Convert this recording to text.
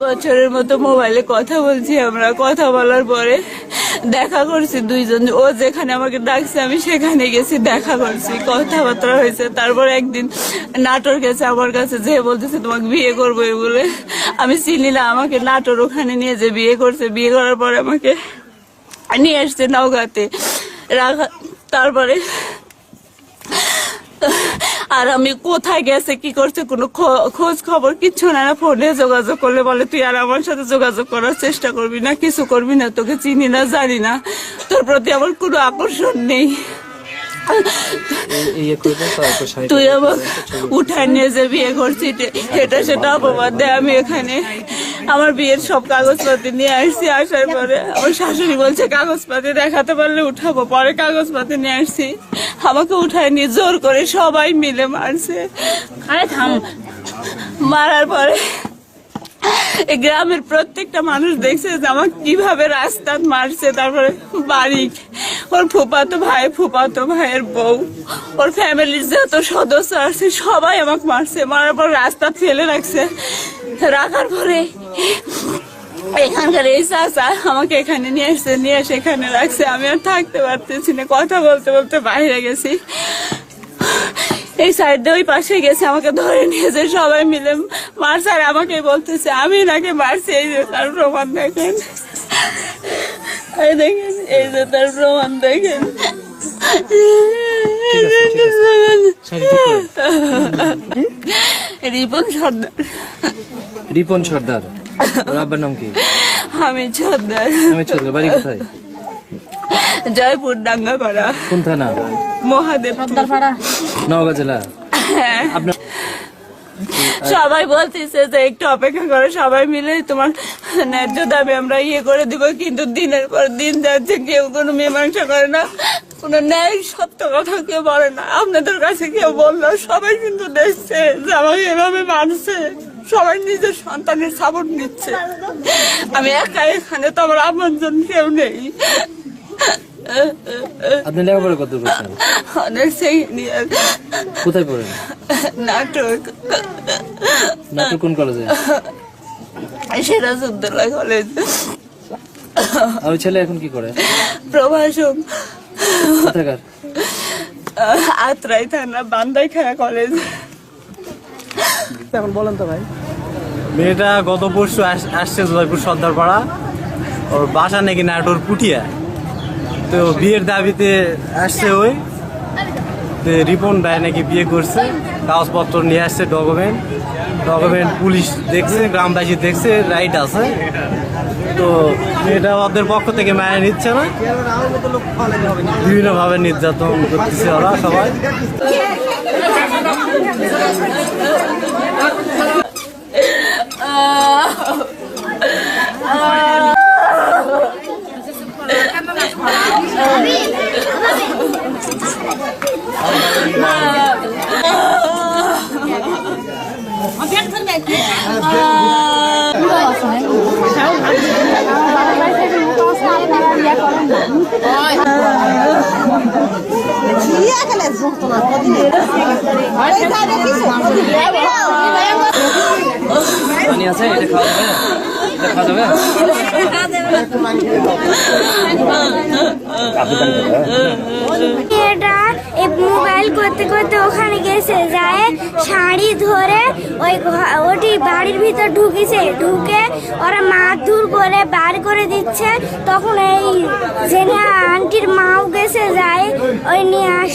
বছরের মতো মোবাইলে কথা বলছি আমরা, কথা বলার পরে দেখা করছি দুইজন। ও যেখানে আমাকে ডাকছে, আমি সেখানে গেছি, দেখা করছি। কথাবার্তা হয়েছে। তারপর একদিন নাটোর গেছে আমার কাছে, যে বলতেছে, তোমাকে বিয়ে করব বলে। আমি চিনি না, আমাকে নাটোর ওখানে নিয়ে যে বিয়ে করছে, বিয়ে করার পরে আমাকে নিয়ে আসছে নওগাঁতে। রাখা তারপরে আর আমি কোথায় গেছে কি করছে কোনো খোঁজ খবর কিছু না ফোনে যোগাযোগ করলে বলে তুই আর আমার সাথে যোগাযোগ করার চেষ্টা করবি না কিছু করবি না তোকে চিনি না জানি না। তোর প্রতি আমার কোনো আকর্ষণ নেই। তুই আমাকে উঠায় নিয়ে যে বিয়ে করছিস এটা সেটা অপবাদ দেয় আমি এখানে আমার বিয়ের সব কাগজপাতি নিয়ে আসছি আসার পরে। আমার শাশুড়ি বলছে, কাগজপাতি দেখাতে পারলে উঠাবো। পরে কাগজপাতি নিয়ে আসছি। আমাকে উঠায় নিয়ে জোর করে সবাই মিলে মারছে। মারার পরে গ্রামের প্রত্যেকটা মানুষ দেখছে যে আমাকে কীভাবে রাস্তাত মারছে। তারপরে বাড়ি ওর ফুপাতো ভাই ফুপাতো ভাইয়ের বউ, ওর ফ্যামিলির যত সদস্য আছে, সবাই আমাকে মারছে। মারার পর রাস্তা ফেলে রাখছে। রাখার পরে এখানকার এই চাচা আমাকে এখানে নিয়ে আসছে, নিয়ে এসে এখানে রাখছে। আমি আর থাকতে পারতেছি না, কথা বলতে বলতে বাইরে গেছি। এই সাইড ওই পাশে গেছে, আমাকে ধরে নিয়েছে সবাই মিলে। মারছে আর আমাকে বলতেছে, আমি নাকি মারছি, এই তার প্রমাণ দেখেন। দেখেন। এই যে তার প্রমাণ দেখেন। শাড়ি ঠিক করে। রিপন সর্দার। রিপন সর্দার। ওর আব্বার নাম কি? আমি সর্দার। আমি চন্দ্র বাড়ি কোথায়? জয়পুর ডাঙ্গাপাড়া। কোন থানা? মহাদেব নওগাঁ জেলা। হ্যাঁ। আপনার সবাই বলতেছে যে একটু অপেক্ষা করে সবাই মিলে তোমার ন্যায্য দাবি আমরা ইয়ে করে দিব কিন্তু দিনের পর দিন যাচ্ছে কেউ কোনো মীমাংসা করে না কোনো ন্যায় সত্য কথা কেউ বলে না। আপনাদের কাছে কেউ বলল সবাই কিন্তু দেখছে যে আমাকে এভাবে মানছে সবাই নিজের সন্তানের সাপোর্ট নিচ্ছে। আমি একা এখানে তো আমার আপনজন কেউ নেই। আপনি লেখাপড়া কত করছেন? ইয়ার কোথায় পড়েন? নাটক। নাটক কোন কলেজে সিরাজউদ্দৌলা কলেজ আর ছেলে এখন কি করে? প্রভাষক। কোথাকার? আত্রাই থানা বান্দাইখানা কলেজ এখন বলেন তো ভাই। মেয়েটা গত পরশু আস- আসছে জয়পুর সর্দারপাড়া। ওর বাসা নাকি নাটোর পুটিয়া। তো বিয়ের দাবিতে আসছে ওই। তো রিপন ভাই নাকি বিয়ে করছে। কাগজপত্র নিয়ে আসছে ডকুমেন্ট ডকুমেন্ট পুলিশ দেখছে, গ্রামবাসী দেখছে রাইট আছে। তো এটা ওদের পক্ষ থেকে মায়া নিচ্ছে না। বিভিন্নভাবে নির্যাতন করতেছে ওরা সবাই। পানি আছে এটা খাওয়া যাবে? এটা খাওয়া যাবে মেয়েটা এই মোবাইল করতে করতে ওখানে গেছে, যায় শাড়ি ধরে ওই ওটি বাড়ির ভিতর ঢুকেছে, ঢুকে ওরা মারধর করে বার করে দিচ্ছে। তখন এই জেনে আন্টির মাও গেছে, যায় ওই নিয়ে আস